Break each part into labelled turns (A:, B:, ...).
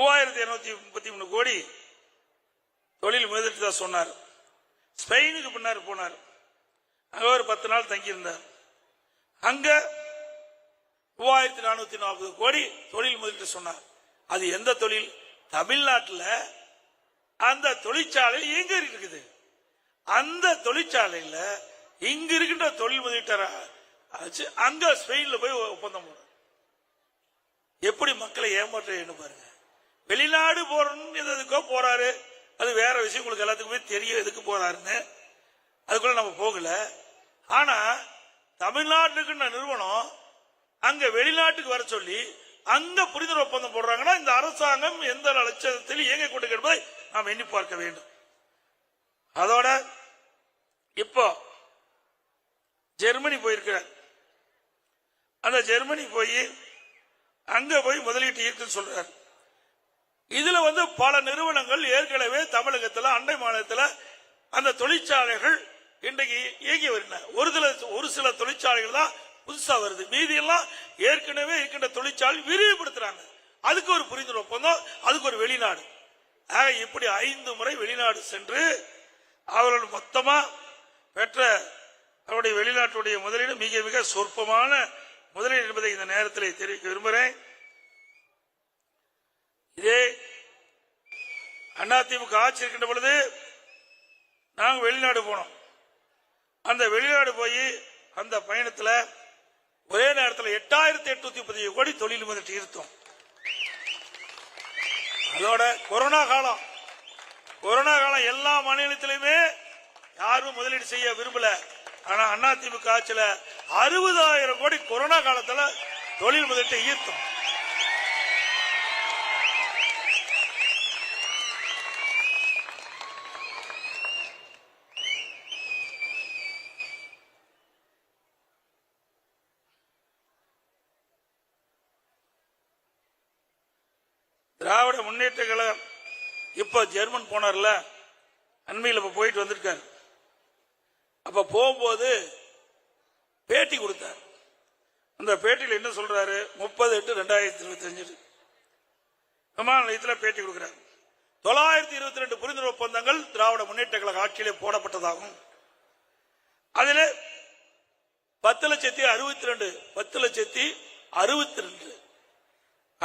A: மூவாயிரத்தி இருநூத்தி முப்பத்தி மூணு கோடி தொழில் முதலீட்டு தான் சொன்னார். ஸ்பெயினுக்கு பின்னார் போனார். அங்க ஒரு பத்து நாள் தங்கியிருந்தார். அங்க மூவாயிரத்தி நானூத்தி நாற்பது கோடி தொழில் முதலீட்டு சொன்னார். அது எந்த தொழில்? தமிழ்நாட்டில் அந்த தொழிற்சாலை எங்க இருக்குது? அந்த தொழிற்சாலையில் இங்க இருக்கின்ற தொழில் முதலீட்டர? அங்க ஸ்பெயின்ல போய் ஒப்பந்தம் போடுறாங்க எப்படி மக்களை ஏமாற்ற பாருங்க வெளிநாடு போறோம்னு எதுக்கோ போறாரு. அது வேற விஷயம் உங்களுக்கு எல்லாத்துக்குமே தெரியும் எதுக்கு போறாருன்னு. அதுக்குள்ள நம்ம போகல. ஆனா தமிழ்நாட்டுக்கு நிறுவனம் அங்க வெளிநாட்டுக்கு வர சொல்லி அங்க புரிந்துணர்வு ஒப்பந்தம் போடுறாங்கன்னா இந்த அரசாங்கம் எந்த லட்சத்தில் இயங்க கொண்டு என்பதை நாம் எண்ணி பார்க்க வேண்டும். அதோட இப்போ ஜெர்மனி போயிருக்கிறார். அந்த ஜெர்மனி போய் அங்க போய் முதலீட்டு ஈர்க்குன்னு சொல்றாரு. இதுல வந்து பல நிறுவனங்கள் ஏற்கனவே தமிழகத்தில் அண்டை மாநிலத்தில் அந்த தொழிற்சாலைகள் இன்றைக்கு இயங்கி வருகின்றன. ஒரு சில ஒரு சில தொழிற்சாலைகள் தான் புதுசா வருது. மீதி எல்லாம் ஏற்கனவே இருக்கின்ற தொழிற்சாலை விரிவுபடுத்துறாங்க. அதுக்கு ஒரு புரிந்துணர்வு. ஒப்பந்தம் அதுக்கு ஒரு வெளிநாடு. ஆக இப்படி ஐந்து முறை வெளிநாடு சென்று அவர்கள் மொத்தமா பெற்ற அவருடைய வெளிநாட்டுடைய முதலீடு மிக மிக சொற்பமான முதலீடு என்பதை இந்த நேரத்தில் தெரிவிக்க விரும்புகிறேன். இதே அதிமுக ஆட்சி இருக்கின்ற பொழுது நாங்கள் வெளிநாடு போனோம். அந்த வெளிநாடு போய் அந்த பயணத்தில் ஒரே நேரத்தில் எட்டாயிரத்தி எட்நூத்தி பதிவு கோடி தொழில் முதலீட்டு இருந்தோம் அதோட கொரோனா காலம். கொரோனா காலம் எல்லா மாநிலத்திலுமே யாரும் முதலீடு செய்ய விரும்பல. ஆனா அதிமுக ஆட்சியில் அறுபதாயிரம் கோடி கொரோனா காலத்தில் தொழில் முதலீட்டை ஈர்த்தோம் திராவிட முன்னேற்ற கழகம் இப்ப ஜெர்மன் போனார்ல அண்மையில் இப்ப போயிட்டு வந்திருக்காரு. அப்ப போகும்போது பேட்டி கொடுத்தார். அந்த பேட்டியில் என்ன சொல்றாரு? முப்பது எட்டு ரெண்டாயிரத்தி இருபத்தி அஞ்சு விமான நிலையத்தில் பேட்டி கொடுக்கிறார். தொள்ளாயிரத்தி இருபத்தி ரெண்டு புரிந்துணர்வு ஒப்பந்தங்கள் திராவிட முன்னேற்ற கழக ஆட்சியிலே போடப்பட்டதாகும். அதில் பத்து லட்சத்தி அறுபத்தி ரெண்டு பத்து லட்சத்தி அறுபத்தி ரெண்டு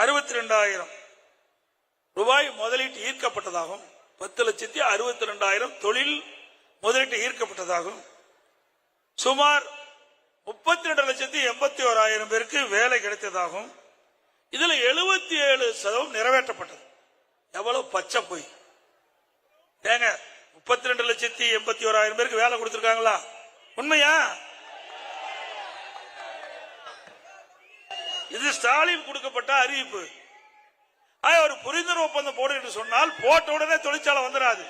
A: அறுபத்தி ரெண்டாயிரம் ரூபாய் முதலீட்டு ஈர்க்கப்பட்டதாகும். பத்து லட்சத்தி அறுபத்தி ரெண்டாயிரம் தொழில் முதலீட்டு ஈர்க்கப்பட்டதாகும். சுமார் முப்பத்தி ரெண்டு லட்சத்தி எண்பத்தி ஓராயிரம் பேருக்கு வேலை கிடைத்ததாகும். இதுல எழுபத்தி ஏழு சதவீதம் நிறைவேற்றப்பட்டது. எவ்வளவு பச்சை போய். ஏங்க முப்பத்தி ரெண்டு லட்சத்தி எண்பத்தி ஓராயிரம் பேருக்கு வேலை கொடுத்திருக்காங்களா? உண்மையா? இது ஸ்டாலின் கொடுக்கப்பட்ட அறிவிப்பு. ஒரு புரிந்துணர்வு ஒப்பந்தம் போடு என்று சொன்னால் போட்ட உடனே தொழிற்சாலை வந்துடாது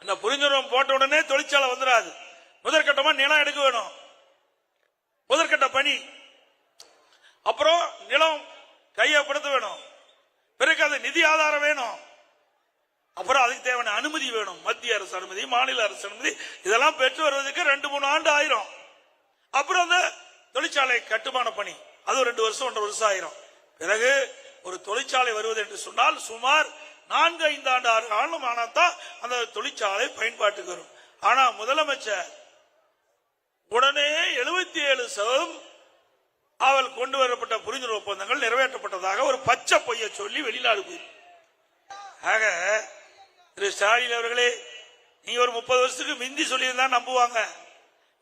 A: அந்த புரிந்துணர்வு போட்ட உடனே தொழிற்சாலை வந்துடாது முதற்கட்டமா நிலம் எடுக்க வேணும். முதற்கட்ட பணி. அப்புறம் நிலம் கையப்படுத்த வேணும். பிறகு அது நிதி ஆதாரம் வேணும். அப்புறம் அதுக்கு தேவையான அனுமதி வேணும். மத்திய அரசு அனுமதி மாநில அரசு அனுமதி இதெல்லாம் பெற்று வருவதற்கு ரெண்டு மூணு ஆண்டு ஆயிரும். அப்புறம் அந்த தொழிற்சாலை கட்டுமான பணி. அது ரெண்டு வருஷம் ஒன்றரை வருஷம் ஆயிரும். பிறகு ஒரு தொழிற்சாலை வருவது என்று சொன்னால் சுமார் நான்கு ஐந்து ஆண்டு ஆறு காலம் தான் அந்த தொழிற்சாலை பயன்பாட்டுக்கு வரும். ஆனா முதலமைச்சர் உடனே எழுபத்தி ஏழு சதவீதம் அவள் கொண்டு வரப்பட்ட புரிந்துணர்வு ஒப்பந்தங்கள் நிறைவேற்றப்பட்டதாக ஒரு பச்சை பொய்ய சொல்லி வெளிநாடு போய் ஆக திரு ஸ்டாலின் அவர்களே நீங்க ஒரு முப்பது வருஷத்துக்கு மிந்தி சொல்லியிருந்தா நம்புவாங்க.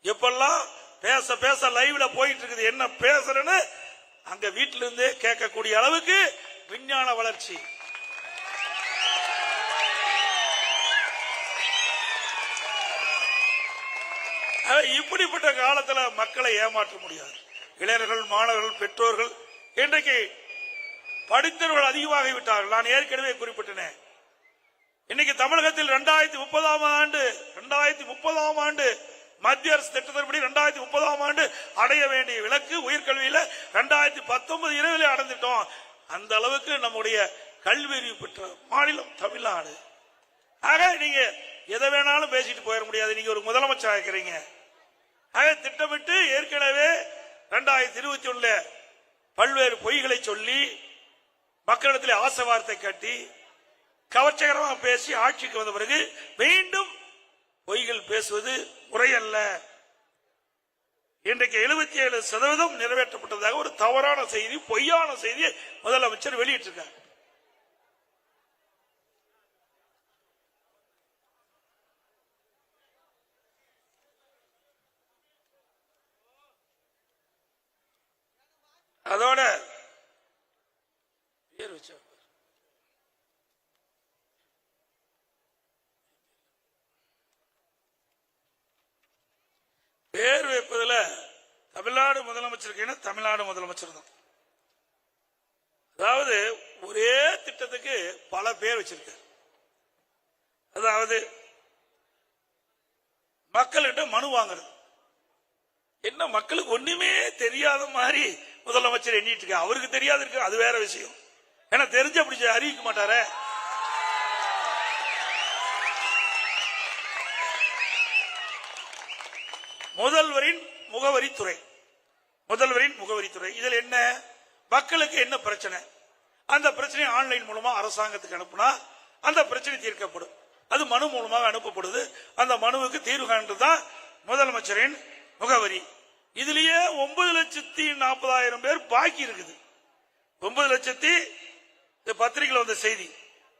A: எப்பெல்லாம் பேச பேச லைவ்ல போயிட்டு இருக்குது என்ன பேசுறேன்னு அங்க வீட்டில இருந்தே கேட்கக்கூடிய அளவுக்கு விஞ்ஞான வளர்ச்சி. இப்படிப்பட்ட காலத்துல மக்களை ஏமாற்ற முடியாது. இளைஞர்கள் மாணவர்கள் பெற்றோர்கள் இன்றைக்கு படித்தவர்கள் அதிகமாகி விட்டார்கள். நான் ஏற்கனவே குறிப்பிட்டேன். இன்னைக்கு தமிழகத்தில் இரண்டாயிரத்தி முப்பதாம் ஆண்டு இரண்டாயிரத்தி முப்பதாம் ஆண்டு மத்திய அரசு திட்டத்தின்படி இரண்டாயிரத்தி முப்பதாம் ஆண்டு அடைய வேண்டிய விலக்கு உயர்கல்வியில இரண்டாயிரத்தி பத்தொன்பது இரவில் அடைந்துட்டோம். அந்த அளவுக்கு நம்முடைய கல்வி அறிவு பெற்ற மாநிலம் தமிழ்நாடு. ஆக நீங்க எதை வேணாலும் பேசிட்டு போயிட முடியாது. நீங்க ஒரு முதலமைச்சர் இருக்கிறீங்க. ஆக திட்டமிட்டு ஏற்கனவே இரண்டாயிரத்தி இருபத்தி ஒண்ணுல பல்வேறு பொய்களை சொல்லி மக்களிடத்தில் ஆசை வார்த்தை கட்டி கவர்ச்சிகரமாக பேசி ஆட்சிக்கு வந்த பிறகு மீண்டும் பொய்கள் பேசுவது முறையல்ல இன்றைக்கு எழுபத்தி ஏழு சதவீதம் நிறைவேற்றப்பட்டதாக ஒரு தவறான செய்தி பொய்யான செய்தியை முதலமைச்சர் வெளியிட்டிருக்கார். அதோட பேர் வச்சா பாரு. பேர் வைப்பதுல முதலமைச்சர் என்ன? தமிழ்நாடு முதலமைச்சர் தான். அதாவது ஒரே திட்டத்துக்கு பல பேர் வச்சிருக்காரு. அதாவது மக்கள்கிட்ட மனு வாங்குறது. என்ன மக்களுக்கு ஒண்ணுமே தெரியாத மாதிரி முதலமைச்சர் எண்ணிட்டு இருக்க அவருக்கு தெரியாது இருக்கு அது வேற விஷயம். ஏன்னா தெரிஞ்ச அப்படி அறிவிக்க மாட்டாரே. முதல்வரின் முகவரித்துறை. முதல்வரின் முகவரித்துறை இதில் என்ன? மக்களுக்கு என்ன பிரச்சனை? அந்த பிரச்சனை ஆன்லைன் மூலமா அரசாங்கத்துக்கு அனுப்புனா அந்த பிரச்சனை தீர்க்கப்படும். அது மனு மூலமாக அனுப்பப்படுது. அந்த மனுவுக்கு தீர்வு காண்றதுதான் முதலமைச்சரின் முகவரி. இதுலயே ஒன்பது லட்சத்தி நாற்பதாயிரம் பேர் பாக்கி இருக்குது. ஒன்பது லட்சத்தி இந்த பத்திரிகையில் வந்த செய்தி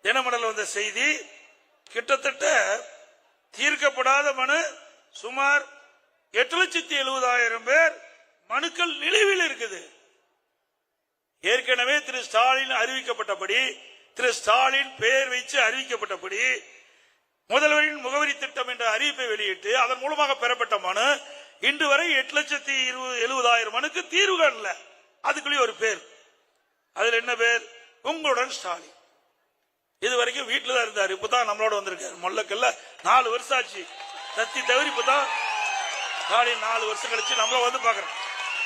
A: தினமடல் வந்த செய்தி கிட்டத்தட்ட தீர்க்கப்படாத மனு சுமார் எட்டு லட்சத்தி எழுபதாயிரம் பேர் மனுக்கள் நிலுவையில் இருக்குது. ஏற்கனவே திரு ஸ்டாலின் அறிவிக்கப்பட்டபடி திரு ஸ்டாலின் பெயர் வைத்து அறிவிக்கப்பட்டபடி முதல்வரின் முகவரி திட்டம் என்ற அறிவிப்பை வெளியிட்டு அதன் மூலமாக பெறப்பட்ட மனு இன்று வரை எட்டு லட்சத்தி இருபது எழுபதாயிரம் மனுக்கு தீர்வு காணல அதுக்குள்ளேயே ஒரு பேர். அதுல என்ன பேர்? உங்களுடன் ஸ்டாலின். இது வரைக்கும் தான் இருந்தார். இப்பதான் நம்மளோட வந்திருக்காரு. மொல்லக்கல்ல நாலு வருஷம் ஆச்சு. தத்தி தவிர இப்பதான் ஸ்டாலின் நாலு வருஷம் கழிச்சு நம்மள வந்து பாக்குறோம்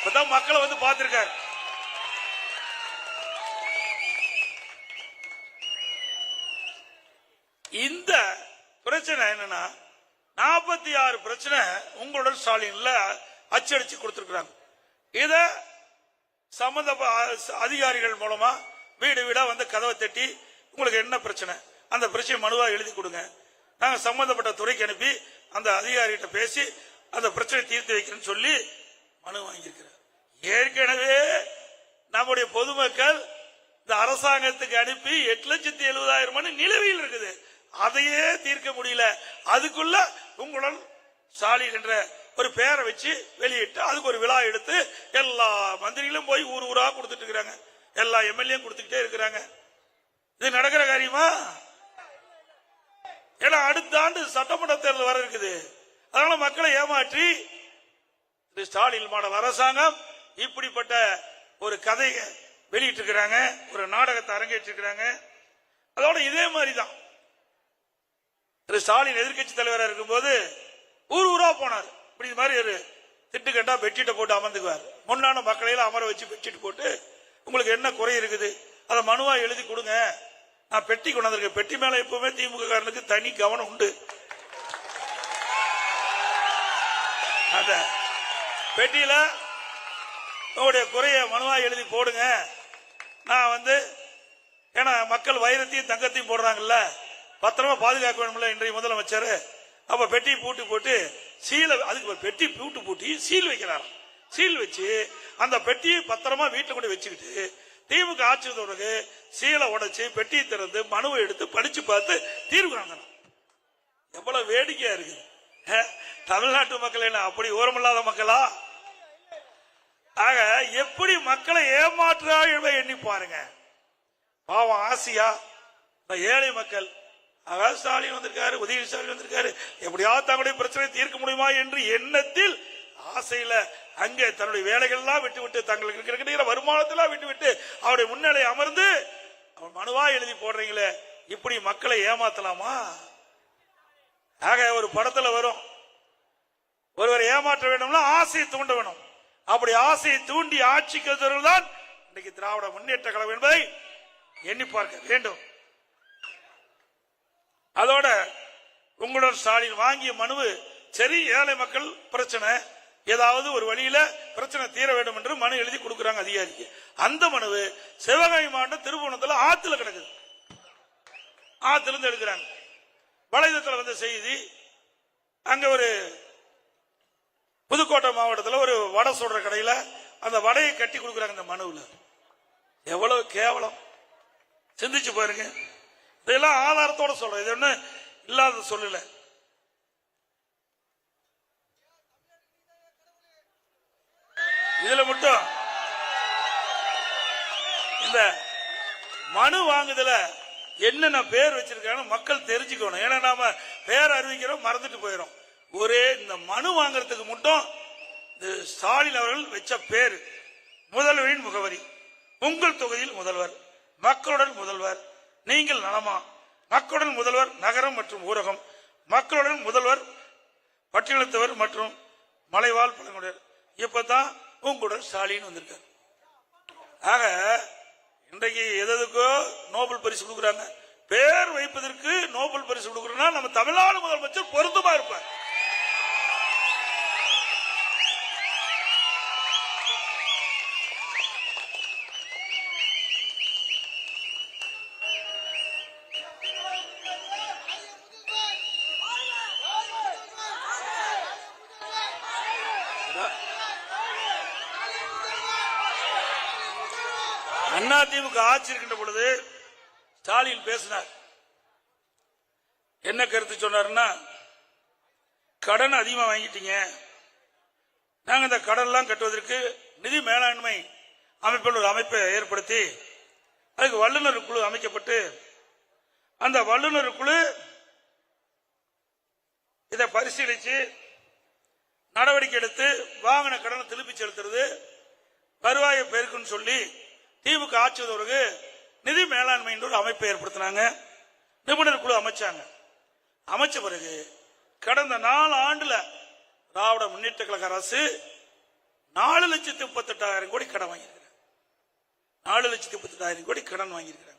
A: இப்பதான் மக்களை வந்து பார்த்திருக்காரு. இந்த பிரச்சனை என்னன்னா நாற்பத்தி ஆறு பிரச்சனை உங்களுடன் ஸ்டாலின்ல அச்சடிச்சு கொடுத்திருக்கிறாங்க. இத சம்பந்த அதிகாரிகள் மூலமா வீடு வீடா வந்து கதவை தட்டி உங்களுக்கு என்ன பிரச்சனை? அந்த பிரச்சனை மனுவா எழுதி கொடுங்க. நாங்க சம்பந்தப்பட்ட துறைக்கு அனுப்பி அந்த அதிகாரிகிட்ட பேசி அந்த பிரச்சனை தீர்த்து வைக்கிறேன்னு சொல்லி மனு வாங்கியிருக்கிறார். ஏற்கனவே நம்முடைய பொதுமக்கள் இந்த அரசாங்கத்துக்கு அனுப்பி எட்டு லட்சத்தி எழுபதாயிரம் மணி நிலுவையில் இருக்குது. அதையே தீர்க்க முடியல. அதுக்குள்ள உங்களுடன் ஸ்டாலின் என்ற ஒரு பேரை வச்சு வெளியிட்டு அதுக்கு ஒரு விழா எடுத்து எல்லா மந்திரிகளும் போய் ஊர் ஊரா கொடுத்துட்டு இருக்கிறாங்க. எல்லா எம்எல்ஏ கொடுத்துக்கிட்டே இருக்கிறாங்க. இது நடக்கிற காரியமா? ஏன்னா அடுத்த ஆண்டு சட்டமன்ற தேர்தல் வர இருக்குது. அதனால மக்களை ஏமாற்றி திரு ஸ்டாலின் மாடல் அரசாங்கம். இப்படிப்பட்ட ஒரு கதையை வெளியிட்டு இருக்கிறாங்க ஒரு நாடகத்தை அரங்கேற்றிருக்கிறாங்க. அதோட இதே மாதிரி தான் திரு ஸ்டாலின் எதிர்க்கட்சி தலைவராக இருக்கும்போது ஊர் ஊரா போனார். இப்படி இது மாதிரி ஒரு திட்டு கண்டா பெட்ஷீட்டை போட்டு அமர்ந்துக்குவார். முன்னான மக்களையில அமர வச்சு பெட்ஷீட் போட்டு உங்களுக்கு என்ன குறை இருக்குது? அதை மனுவா எழுதி கொடுங்க. நான் பெட்டி கொண்டாந்துருக்கேன். பெட்டி மேல எப்பவுமே திமுக காரனுக்கு தனி கவனம் உண்டு. அதை பெட்டியில உங்களுடைய குறைய மனுவா எழுதி போடுங்க. நான் வந்து ஏன்னா மக்கள் வைரத்தையும் தங்கத்தையும் போடுறாங்கல்ல பத்திரமா பாதுகாக்க வேணும்ல இன்றைய முதலமைச்சர். அப்ப பெட்டி பூட்டு போட்டு சீலை அதுக்கு பெட்டி பூட்டு பூட்டி சீல் வைக்கிறார். சீல் வச்சு அந்த பெட்டியை பத்திரமா வீட்டுல கூட வச்சுக்கிட்டு திமுக ஆட்சி பிறகு சீலை உடைச்சு பெட்டியை திறந்து மனுவை எடுத்து படிச்சு பார்த்து தீர்வு காணணும். எவ்வளவு வேடிக்கையா இருக்குது. தமிழ்நாட்டு மக்கள் என்ன அப்படி ஓரமில்லாத மக்களா? ஆக எப்படி மக்களை ஏமாற்றுறாள் எண்ணி பாருங்க. பாவம் ஆசியா. ஏழை மக்கள் அதாவது ஸ்டாலின் வந்திருக்காரு உதயநிதி ஸ்டாலின் வந்திருக்காரு எப்படியாவது தங்களுடைய பிரச்சனை தீர்க்க முடியுமா என்று எண்ணத்தில் ஆசையில அங்கே தன்னுடைய வேலைகள்லாம் விட்டுவிட்டு விட்டு விட்டு தங்களுக்கு இருக்கிற வருமானத்தெல்லாம் விட்டு விட்டு அவருடைய முன்னிலை அமர்ந்து அவன் மனுவா எழுதி போடுறீங்களே இப்படி மக்களை ஏமாத்தலாமா? ஆக ஒரு படத்துல வரும். ஒருவர் ஏமாற்ற வேண்டும்னா ஆசையை தூண்ட வேணும். அப்படி ஆசையை தூண்டி ஆட்சிக்கு வந்தவர்கள் தான் இன்னைக்கு திராவிட முன்னேற்ற கழகம் என்பதை எண்ணி பார்க்க வேண்டும். அதோட உங்களுடன் ஸ்டாலின் வாங்கிய மனுவு சரி ஏழை மக்கள் பிரச்சனை. ஏதாவது ஒரு வழியில பிரச்சனை தீர வேண்டும் என்று மனு எழுதி கொடுக்கிறாங்க அதிகாரிக்கு. அந்த மனுவு சிவகங்கை மாவட்டம் திருபுவனத்தில் ஆத்துல கிடக்குது. ஆத்துல இருந்து எடுக்கிறாங்க. வலைதளத்துல வந்த செய்தி அங்க ஒரு புதுக்கோட்டை மாவட்டத்தில் ஒரு வடை சுடுற கடையில் அந்த வடையை கட்டி கொடுக்குறாங்க இந்த மனுவில். எவ்வளவு கேவலம். சிந்திச்சு பாருங்க. இதெல்லாம் ஆதாரத்தோட சொல்றேன். இது ஒண்ணு இல்லாத சொல்லல. இதுல மட்டும் இந்த மனு வாங்குதல என்னென்ன பேர் வச்சிருக்காங்க மக்கள் தெரிஞ்சுக்கணும். ஏன்னா நாம பேர் அறிவிக்கிறோம் மறந்துட்டு போயிடும் ஒரே இந்த மனு வாங்குறதுக்கு மட்டும் ஸ்டாலின் அவர்கள் வச்ச பேர். முதல்வரின் முகவரி. உங்கள் தொகுதியில் முதல்வர் மக்களுடன் முதல்வர் நீங்கள் நலமா? மக்களுடன் முதல்வர் நகரம் மற்றும் ஊரகம். மக்களுடன் முதல்வர் பட்டியலத்தவர் மற்றும் மலைவாழ் பழங்குடியர் இப்பதான் உங்களுடன் ஸ்டாலின் வந்திருக்கார். ஆக இன்றைக்கு எதுக்கோ நோபல் பரிசு கொடுக்குறாங்க. பேர் வைப்பதற்கு நோபல் பரிசு கொடுக்குறோம்னா நம்ம தமிழ்நாடு முதலமைச்சர் பொருத்தமா இருப்பார். அண்ணா திமுக ஆட்சி இருக்கின்ற பொழுது ஸ்டாலின் பேசினார். என்ன கருத்து சொன்னார்னா கடன் அதிகமா வாங்கிட்டீங்க. நாங்க இந்த கடன் கட்டுவதற்கு நிதி மேலாண்மை அமைப்பில் ஒரு அமைப்பை ஏற்படுத்தி அதுக்கு வல்லுநர் குழு அமைக்கப்பட்டு அந்த வல்லுநர் குழு இதை பரிசீலிச்சு நடவடிக்கை எடுத்து வாகன கடனை திருப்பி செலுத்துறது வருவாயை பெருக்குன்னு சொல்லி தீவுக்கு ஆட்சி நிதி மேலாண்மை ஒரு அமைப்பை ஏற்படுத்தினாங்க. நிபுணர் குழு அமைச்சாங்க. அமைச்ச பிறகு கடந்த நாலு ஆண்டுல திராவிட முன்னேற்ற கழக அரசு நாலு லட்சத்தி முப்பத்தெட்டாயிரம் கோடி கடன் வாங்கியிருக்கிறாங்க. நாலு லட்சத்தி முப்பத்தெட்டாயிரம் கோடி கடன் வாங்கியிருக்கிறாங்க.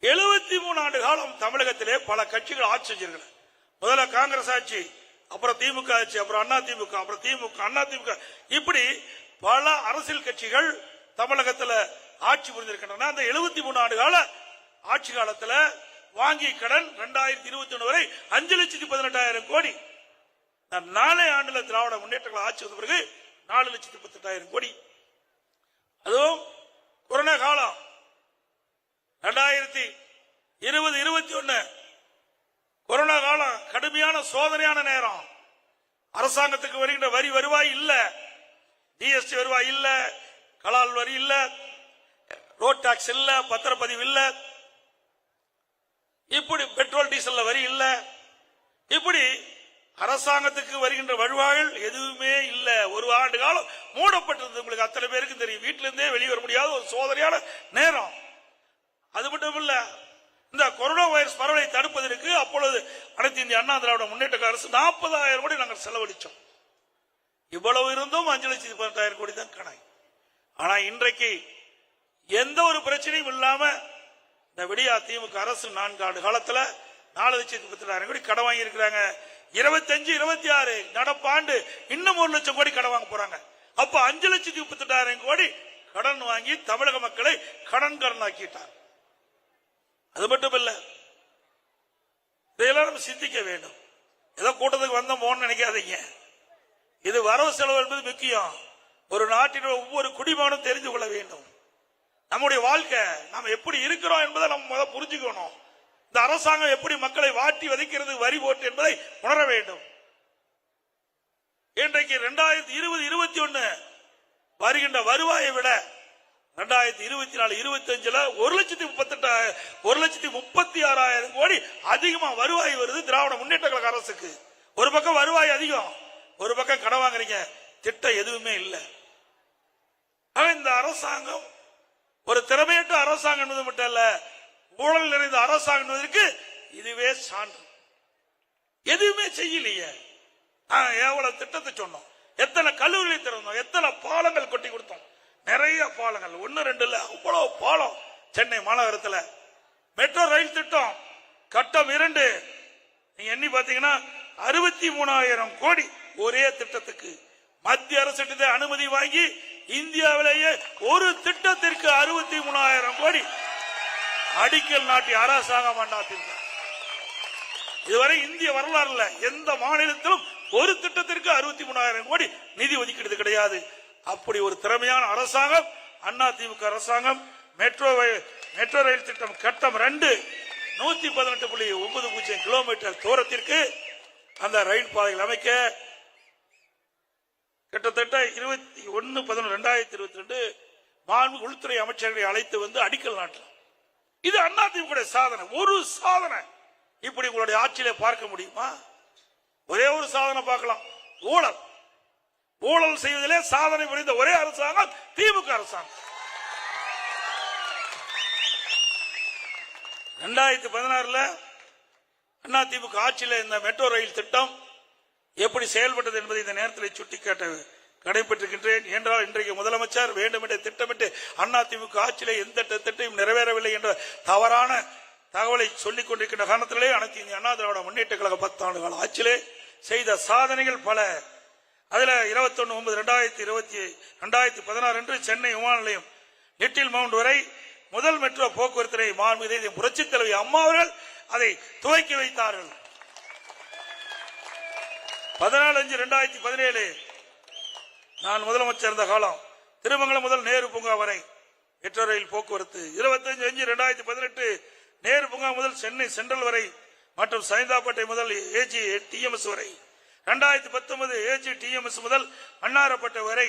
A: எழுபத்தி மூணு ஆண்டு காலம் தமிழகத்திலே பல கட்சிகள் ஆட்சி செஞ்சிருக்கிறாங்க முதல்ல காங்கிரஸ் ஆட்சி அப்புறம் திமுக ஆட்சி அப்புறம் அண்ணா திமுக அப்புறம் திமுக அண்ணா திமுக. இப்படி பல அரசியல் கட்சிகள் தமிழகத்தில் ஆட்சி புரிந்திருக்கின்றன. அந்த எழுபத்தி மூணு ஆண்டு கால ஆட்சி காலத்தில் வாங்கிய கடன் ரெண்டாயிரத்தி இருபத்தி ஒன்று வரை அஞ்சு லட்சத்தி பதினெட்டாயிரம் கோடி. நாலே ஆண்டுல திராவிட முன்னேற்றங்கள் ஆட்சி வந்த பிறகு நாலு லட்சத்தி பத்தெட்டாயிரம் கோடி. அதுவும் கொரோனா காலம். ரெண்டாயிரத்தி இருபது இருபத்தி ஒன்னு கொரோனா காலம் கடுமையான சோதனையான நேரம். அரசாங்கத்துக்கு வருகின்ற வரி வருவாய் இல்ல. ஜிஎஸ்டி வருவாய் இல்ல. கலால் வரி இல்ல. ரோட் டாக்ஸ் இல்ல. பத்திரப்பதிவு இல்ல. இப்படி பெட்ரோல் டீசல்ல வரி இல்ல. இப்படி அரசாங்கத்துக்கு வருகின்ற வருவாய்கள் எதுவுமே இல்ல. ஒரு ஆண்டு காலம் மூடப்பட்டிருந்தது உங்களுக்கு அத்தனை பேருக்கு தெரியும். வீட்டிலிருந்தே வெளியே வர முடியாத ஒரு சோதனையான நேரம். அது மட்டும் இல்ல இந்த கொரோனா வைரஸ் பரவலை தடுப்பதற்கு அப்பொழுது அனைத்து இந்திய அண்ணா திராவிட முன்னேற்ற அரசு நாற்பதாயிரம் கோடி நாங்கள் செலவழிச்சோம். இவ்வளவு இருந்தும் அஞ்சு லட்சத்தி பதினெட்டாயிரம் கோடி தான் கணக்கு. ஆனா இன்றைக்கு எந்த ஒரு பிரச்சனையும் இல்லாம இந்த விடியா திமுக அரசு நான்கு ஆண்டு காலத்துல நாலு லட்சத்தி முப்பத்தி கோடி கடன் வாங்கி இருக்கிறாங்க. இருபத்தஞ்சு இருபத்தி ஆறு நடப்பாண்டு இன்னும் ஒரு லட்சம் கோடி கடன் வாங்க போறாங்க. அப்ப அஞ்சு லட்சத்தி முப்பத்தி எட்டாயிரம் கோடி கடன் வாங்கி தமிழக மக்களை கடன் ஆக்கிட்டார் அது மட்டும் இல்ல இதையெல்லாம் நம்ம சிந்திக்க வேண்டும். ஏதோ கூட்டத்துக்கு வந்தோம் போன்னு நினைக்காதீங்க. இது வரவு செலவு என்பது முக்கியம். ஒரு நாட்டின் ஒவ்வொரு குடிமகனும் தெரிந்து கொள்ள வேண்டும். நம்முடைய வாழ்க்கை நாம் எப்படி இருக்கிறோம் என்பதை நம்ம முதல் புரிஞ்சுக்கணும். இந்த அரசாங்கம் எப்படி மக்களை வாட்டி வதைக்கிறது வரி போட்டு என்பதை உணர வேண்டும். இன்றைக்கு இரண்டாயிரத்தி இருபது இருபத்தி ஒன்னு வருகின்ற வருவாயை விட ரெண்டாயிரத்தி இருபத்தி நாலு இருபத்தஞ்சுல ஒரு லட்சத்தி முப்பத்தெட்டாயிரம் ஒரு லட்சத்தி முப்பத்தி ஆறாயிரம் கோடி அதிகமா வருவாய் வருது திராவிட முன்னேற்ற கழக அரசுக்கு. ஒரு பக்கம் வருவாய் அதிகம். ஒரு பக்கம் கடன் வாங்குறீங்க. திட்டம் எதுவுமே இல்லை. இந்த அரசாங்கம் ஒரு திறமையற்ற அரசாங்கம் என்பது மட்டும் இல்ல ஊழல் நிறைந்த அரசாங்கம் என்பதற்கு இதுவே சான்று. எதுவுமே செய்யலையே. எவ்வளவு திட்டத்தை சொன்னோம். எத்தனை கல்லூரிகளை திறந்தோம். எத்தனை பாலங்கள் கொட்டி கொடுத்தோம். நிறைய பாலங்கள். ஒன்னு ரெண்டு இல்ல அவ்வளவு பாலம் சென்னை மாநகரத்துல. மெட்ரோ ரயில் திட்டம் கட்டம் இரண்டு. நீங்க எண்ணி பாத்தீங்கன்னா அறுபத்தி மூணாயிரம் கோடி ஒரே திட்டத்துக்கு மத்திய அரசு அனுமதி வாங்கி இந்தியாவிலேயே ஒரு திட்டத்திற்கு அறுபத்தி மூணாயிரம் கோடி. அடிக்கல் நாட்டி அரசாங்கம் அதிமுக இதுவரை இந்திய வரலாறுல எந்த மாநிலத்திலும் ஒரு திட்டத்திற்கு அறுபத்தி மூணாயிரம் கோடி நிதி ஒதுக்கீடு கிடையாது. அப்படி ஒரு திறமையான அரசாங்கம் அண்ணா திமுக அரசாங்கம் மெட்ரோ மெட்ரோ ரயில் திட்டம் கட்டம் ரெண்டு நூத்தி பதினெட்டு புள்ளி ஒன்பது பூஜ்ஜியம் கிலோமீட்டர் தூரத்திற்கு அந்த ரயில் பாதைகள் அமைக்க கிட்டத்தட்ட இருபத்தி ஒன்னு பதினொன்று ரெண்டாயிரத்தி இருபத்தி ரெண்டு மாண்பு உள்துறை அமைச்சர்களை அழைத்து வந்து அடிக்கல் நாட்டலாம். இது அதிமுக சாதனை. ஒரு சாதனை. இப்படி உங்களுடைய ஆட்சியில பார்க்க முடியுமா? ஒரே ஒரு சாதனை பார்க்கலாம். ஊழல். ஊழல் செய்வதிலே சாதனை புரிந்த ஒரே அரசாங்கம் திமுக அரசாங்கம். ரெண்டாயிரத்தி பதினாறுல அண்ணா திமுக ஆட்சியில் இந்த மெட்ரோ ரயில் திட்டம் எப்படி செயல்பட்டது என்பதை இந்த நேரத்தில் சுட்டிக்காட்ட கடைபெற்றிருக்கின்றேன். என்றால் இன்றைக்கு முதலமைச்சர் வேண்டுமென்றே திட்டமிட்டு அண்ணா திமுக ஆட்சியிலே எந்த திட்டத்தையும் நிறைவேறவில்லை என்ற தவறான தகவலை சொல்லிக் கொண்டிருக்கின்ற காரணத்திலே அனைத்து இந்திய அண்ணா திராவிட முன்னேற்ற கழக பத்தாண்டு கால ஆட்சியிலே செய்த சாதனைகள் பல. அதுல இருபத்தொன்னு ஒன்பது ரெண்டாயிரத்தி இருபத்தி ரெண்டாயிரத்தி பதினாறு அன்று சென்னை விமான நிலையம் லிட்டில் மவுண்ட் வரை முதல் மெட்ரோ போக்குவரத்தினை மாண்புமிகு புரட்சித் தலைவி அம்மா அவர்கள் அதை துவக்கி வைத்தார்கள். பதினாலு அஞ்சு ரெண்டாயிரத்தி பதினேழு நான் முதலமைச்சர் இருந்த காலம் திருமங்கலம் முதல் நேரு பூங்கா வரை மெட்ரோ ரயில் போக்குவரத்து இருபத்தஞ்சு அஞ்சு ரெண்டாயிரத்தி பதினெட்டு நேரு பூங்கா முதல் சென்னை சென்ட்ரல் வரை மற்றும் சைந்தாப்பேட்டை முதல் ஏஜி டிஎம்எஸ் வரை. ரெண்டாயிரத்தி பத்தொன்பது ஏஜி டிஎம்எஸ் முதல் அன்னாரப்பட்ட வரை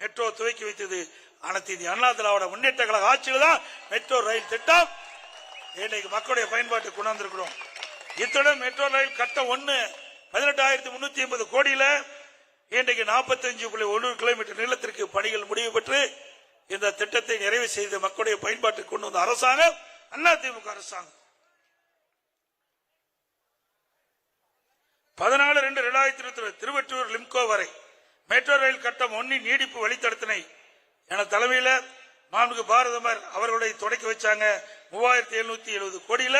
A: மெட்ரோ துவக்கி வைத்தது. அனைத்து இந்திய அண்ணா திராவிட முன்னேற்ற கழக ஆட்சியில் தான் மெட்ரோ ரயில் திட்டம் இன்னைக்கு மக்களுடைய பயன்பாட்டுக்கு கொண்டாந்துருக்கிறோம். இத்துடன் மெட்ரோ ரயில் கட்டம் ஒன்னு பதினெட்டாயிரத்தி முன்னூத்தி ஐம்பது கோடியில இன்றைக்கு நாற்பத்தஞ்சு புள்ளி ஒன்று கிலோமீட்டர் நீளத்திற்கு பணிகள் முடிவு பெற்று இந்த திட்டத்தை நிறைவு செய்து மக்களுடைய பயன்பாட்டுக்கு கொண்டு வந்த அரசாங்கம் அதிமுக அரசாங்கம். பதினாலு ரெண்டு ரெண்டாயிரத்தி இருபத்தி திருவெற்றூர் லிம்கோ வரை மெட்ரோ ரயில் கட்டம் ஒன்னின் நீடிப்பு வழித்தடத்தினை என தலைமையில் மாண்புக்கு பாரதமர் அவர்களுடைய தொடக்கி வச்சாங்க மூவாயிரத்தி எழுநூத்தி எழுபது கோடியில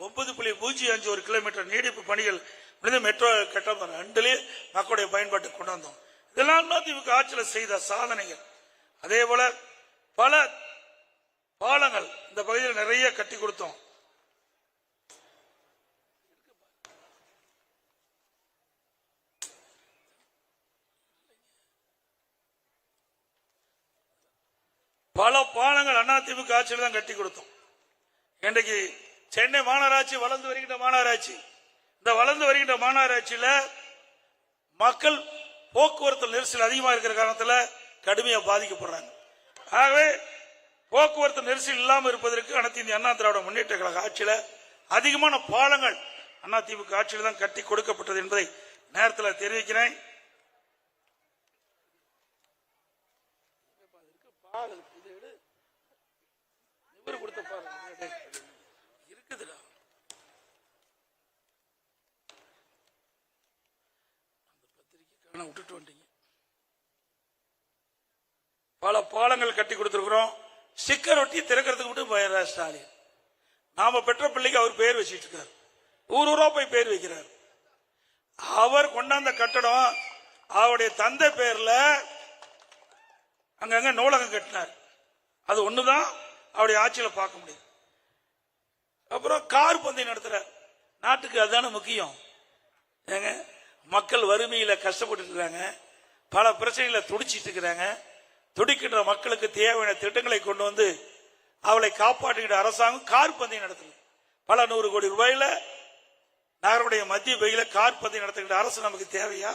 A: ஒன்பது புள்ளி பூஜ்ஜியம் அஞ்சு ஒரு கிலோமீட்டர் நீடிப்பு பணிகள் முடிந்த மெட்ரோ கட்டம் ரெண்டுலேயே மக்களுடைய பயன்பாட்டுக்கு கொண்டு வந்தோம் இதெல்லாம் திமுக ஆட்சியில் செய்த சாதனைகள். அதே போல பல பாலங்கள் இந்த பகுதியில் நிறைய கட்டி கொடுத்தோம் பல பாலங்கள் அதிமுக ஆட்சியில் தான் கட்டி கொடுத்தோம் இன்றைக்கு சென்னை மாநகராட்சி வளர்ந்து வருகின்ற மாநகராட்சி. இந்த வளர்ந்து வருகின்ற மாநகராட்சியில மக்கள் போக்குவரத்து நெரிசல் அதிகமா இருக்கிற காரணத்துல கடுமையா பாதிக்கப்படுறாங்க. ஆகவே போக்குவரத்து நெரிசல் இல்லாமல் இருப்பதற்கு அனைத்து இந்திய அண்ணா திராவிட முன்னேற்ற கழக ஆட்சியில அதிகமான பாலங்கள் அதிமுக ஆட்சியில் தான் கட்டி கொடுக்கப்பட்டது என்பதை நேரத்தில் தெரிவிக்கிறேன். இவர் கொடுத்த பாருங்க ஆனால் விட்டுட்டு வந்துட்டீங்க பல பாலங்கள் கட்டி கொடுத்துருக்கிறோம். சிக்கர் ஒட்டி திறக்கிறதுக்கு மட்டும் போயிடுறார் ஸ்டாலின். நாம பெற்ற பிள்ளைக்கு அவர் பேர் வச்சிட்டு இருக்கார். ஊர் ஊரா போய் பேர் வைக்கிறார். அவர் கொண்டாந்த கட்டடம் அவருடைய தந்தை பேர்ல அங்கங்க நூலகம் கட்டினார். அது ஒண்ணுதான் அவருடைய ஆட்சியில பார்க்க முடியும் அப்புறம் கார் பந்தயம் நடத்துறார். நாட்டுக்கு அதுதானே முக்கியம். ஏங்க மக்கள் வறுமையில கஷ்டப்பட்டு இருக்கிறாங்க பல பிரச்சனைகளை துடிச்சிட்டு இருக்கிறாங்க. துடிக்கின்ற மக்களுக்கு தேவையான திட்டங்களை கொண்டு வந்து அவளை காப்பாற்றுகிற அரசாங்கம் கார் பந்தயம் நடத்துது. பல நூறு கோடி ரூபாயில நகருடைய மத்திய பகுதியில் கார் பந்தயம் நடத்துகிற அரசு நமக்கு தேவையா?